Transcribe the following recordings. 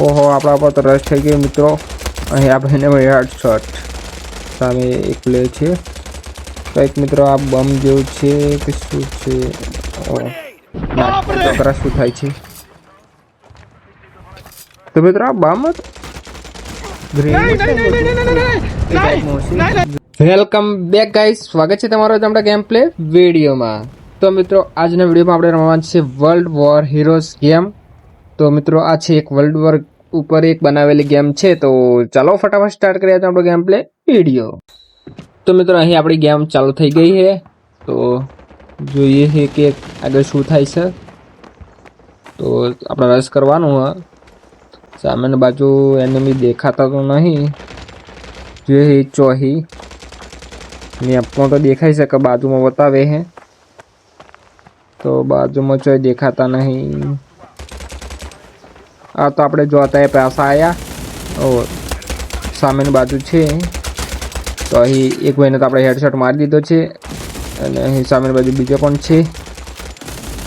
ઓહો આપણા પર તો રસ થઈ ગયો મિત્રો. અહીં આપણે હેડ શોટ સામે એક પ્લે છે. કંઈક મિત્રો આ બમ જેવું છે કે શું છે? ખરા શું થાય છે? તો મિત્રો આ બમ વેલકમ બેક ગાઈસ સ્વાગત છે તમારો આપણા ગેમ પ્લે વિડીયોમાં તો મિત્રો આજના વિડીયોમાં આપણે રમવાનું છે વર્લ્ડ વોર હીરોઝ ગેમ તો મિત્રો, આ છે એક વર્લ્ડ વોર ઉપર એક બનાવેલી ગેમ છે. તો ચાલો ફટાફટ સ્ટાર્ટ કરીએ તો આપણો ગેમ પ્લે વીડિયો તો મિત્રો, અહીં આપણી ગેમ ચાલુ થઈ ગઈ છે. તો જોઈએ છે કે આગળ શું થાય છે. તો આપણે રસ કરવાનું હ સામેની બાજુ એનિમી દેખાતા તો નહીં. જોઈએ ચોહી. મેપમાં તો દેખાઈ શકે બાજુમાં બતાવે છે. તો બાજુમાં ચોય દેખાતા નહીં. આ તો આપણે જોતા એ પાસા આવ્યા ઓ, સામેની બાજુ છે. તો અહીં એક ભાઈને તો આપણે હેડશોટ મારી દીધો છે. અને અહીં સામેની બાજુ બીજો પણ છે.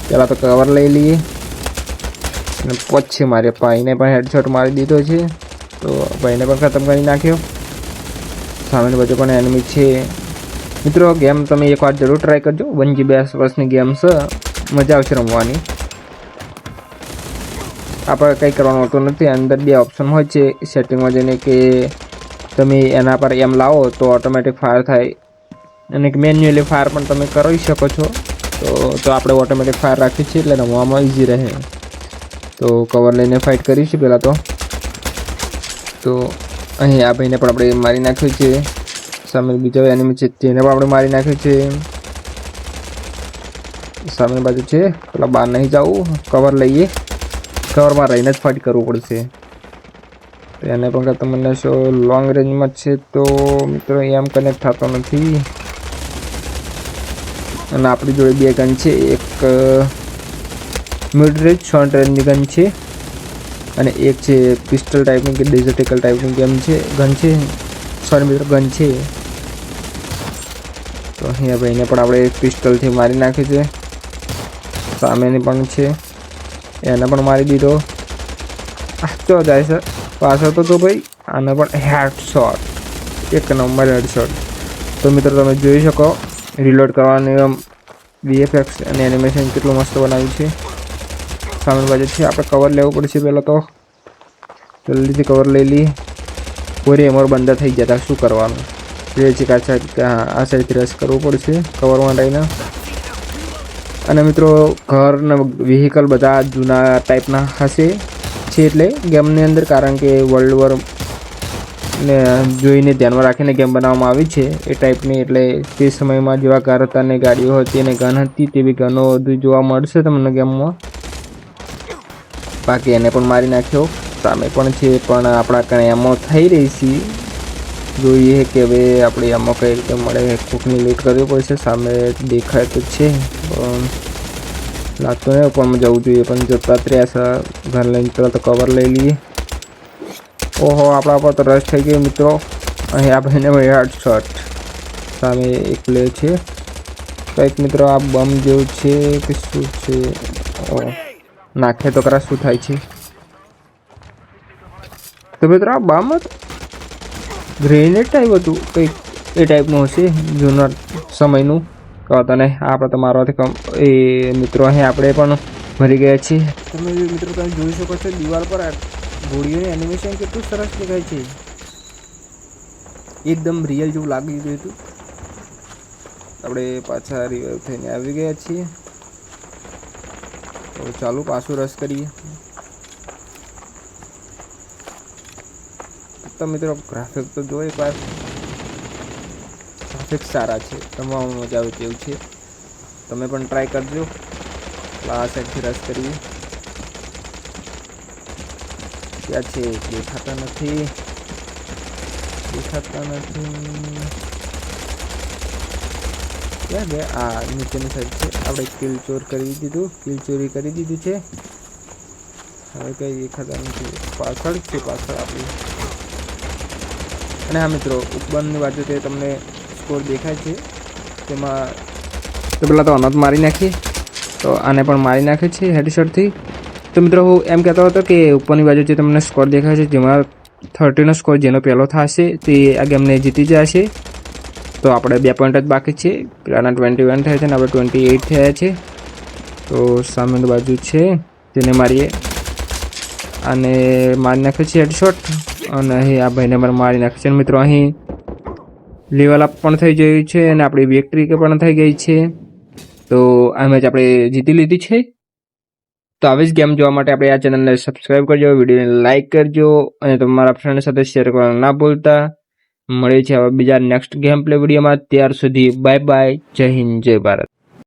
પહેલાં તો કવર લઈ લઈએ. અને પછી મારે ભાઈને પણ હેડશોટ મારી દીધો છે. તો ભાઈને પણ ખતમ કરી નાખ્યો. સામેની બાજુ પણ એનિમી છે. મિત્રો ગેમ તમે એકવાર જરૂર ટ્રાય કરજો. વન જીબી આસપાસની ગેમ છે. મજા આવશે રમવાની. આપણે કંઈ કરવાનું હોતું નથી. અંદર બે ઓપ્શન હોય છે. સેટિંગમાં જઈને કે તમે એના પર એમ લાવો તો ઓટોમેટિક ફાયર થાય. અને મેન્યુઅલી ફાયર પણ તમે કરી શકો છો. તો તો આપણે ઓટોમેટિક ફાયર રાખીએ છીએ એટલે રમવામાં ઇઝી રહે. તો કવર લઈને ફાઇટ કરીશું પહેલાં તો. તો અહીં આ ભાઈને પણ આપણે મારી નાખ્યું છે. સામે બીજો એનિમી છે તેને પણ આપણે મારી નાખ્યું છે. સામેની બાજુ છે. પેલા બહાર નહીં જવું. કવર લઈએ. કવરમાં રહીને જ ફાઇટ કરવું પડશે. તો એને પણ તમને શો લોંગ રેન્જમાં છે તો મિત્રો એમ કનેક્ટ થતો નથી. અને આપણી જોડે બે ગન છે, એક મિડ રેન્જ શોર્ટ રેન્જની ગન છે. અને એક છે પિસ્ટલ ટાઈપની કે ડેઝર્ટિકલ ટાઈપની ગેમ છે ગન છે. સોરી મિત્રો ગન છે. તો અહીંયા ભાઈને પણ આપણે પિસ્ટલથી મારી નાખ્યું છે. સામેની પણ છે. એને પણ મારી દીધો. આ જાય છે. પાછળ તો તો ભાઈ, આને પણ હેડ શોટ એક નંબર હેડ શોટ તો મિત્રો, તમે જોઈ શકો રિલોડ કરવાની વીએફએક્સ અને એનિમેશન કેટલું મસ્ત બનાવ્યું છે. સામે બાજુ છે, આપણે કવર લેવું પડશે પહેલાં તો. જલ્દીથી કવર લઈ લઈએ. પૂરી એમર બંધ થઈ જતા, શું કરવાનું? જે છે આ સાઈડ આ સાઈડથી રસ કરવું પડશે કવરમાં રહીને અને મિત્રો ઘરના વ્હીકલ બધા જૂના ટાઈપના હશે છે એટલે ગેમની અંદર, કારણ કે વર્લ્ડ વોર ને જોઈને ધ્યાનમાં રાખીને ગેમ બનાવવામાં આવી છે એ ટાઈપની એટલે તે સમયમાં જેવા કાર હતા ને ગાડીઓ હતી અને ગન હતી તેવી ગનો બધું જોવા મળશે તમને ગેમમાં બાકી એને પણ મારી નાખ્યો. સામે પણ છે, પણ આપણા કણે એમો થઈ રહી છે. જોઈએ કે હવે આપણે એમાં કઈ રીતે મળે. કોકની લૂંટ કરવી પડશે, સામે દેખાય તો છે, પણ લાગતું નહીં પણ જવું જોઈએ. પણ જતા જ ઘર લઈને તરત કવર લઈ લઈએ. ઓહો, આપણા પર તો રશ થઈ ગયો મિત્રો. અહીં આપણે હેડ શોટ સામે એક પ્લે છે. કંઈક મિત્રો, આ બમ જેવું છે કે શું છે? નાખે તો ખરા, શું થાય છે? તો મિત્રો, આ બમ ગ્રેનેડ ટાઈપ હતું? કંઈક એ ટાઈપનું હશે? જૂના સમયનું? કહો તને આપણે તમારાથી એ મિત્રો અહીં આપણે પણ મરી ગયા છીએ. તમે મિત્રો તમે જોઈ શકો છો, દિવાલ પર ગોળીઓની એનિમેશન કેટલું સરસ દેખાય છે. એકદમ રિયલ જેવું લાગી ગયું હતું. આપણે પાછા રિવાઈવ થઈને આવી ગયા છીએ. તો ચાલો પાછું રસ કરીએ. તો મિત્રો ગ્રાફિક તો જો પાસ ગ્રાફિક સારા છે તમામ મજા આવે તેવું છે. તમે પણ ટ્રાય કરજો. આ સાઈડથી રસ કરીએ. ક્યાં છે? દેખાતા નથી. દેખાતા નથી. ક્યાં ગયા? આ નીચેની સાઈડ છે. આપણે કિલ ચોર કરી દીધું. કિલ ચોરી કરી દીધું છે. હવે કંઈ દેખાતા નથી. પાછળ છે પાછળ આપણી. અને હા મિત્રો ઉપરની બાજુ તે તમને સ્કોર દેખાય છે. તેમાં તો પહેલાં તો અનંત મારી નાખીએ તો આને પણ મારી નાખે છે હેડશોટથી તો મિત્રો, હું એમ કહેતો હતો કે ઉપરની બાજુ જે તમને સ્કોર દેખાય છે, જેમાં થર્ટીનો સ્કોર જેનો પહેલો થશે, તે આ ગેમને જીતી જશે. તો આપણે બે પોઈન્ટ જ બાકી છે. પેલાના ટ્વેન્ટી વન થયા છે અને આપણે ટ્વેન્ટી એઇટ થયા છે. તો સામેની બાજુ છે તેને મારીએ. અને મારી નાખ્યો છે હેડશોટ અને અહીં આ ભાઈને મારે મારી નાખશે મિત્રો, અહીં લેવલ અપ પણ થઈ ગયું છે અને આપણી વિક્ટરી પણ થઈ ગઈ છે. તો આ મેચ આપણે જીતી લીધી છે. તો આવી જ ગેમ જોવા માટે આપણે આ ચેનલને સબસ્ક્રાઈબ કરજો વિડીયોને લાઇક કરજો અને તમારા ફ્રેન્ડ સાથે શેર કરવાનું ના ભૂલતા. મળે છે હવે બીજા નેક્સ્ટ ગેમ પ્લે વિડીયોમાં ત્યાર સુધી બાય બાય જય હિન્દ, જય ભારત.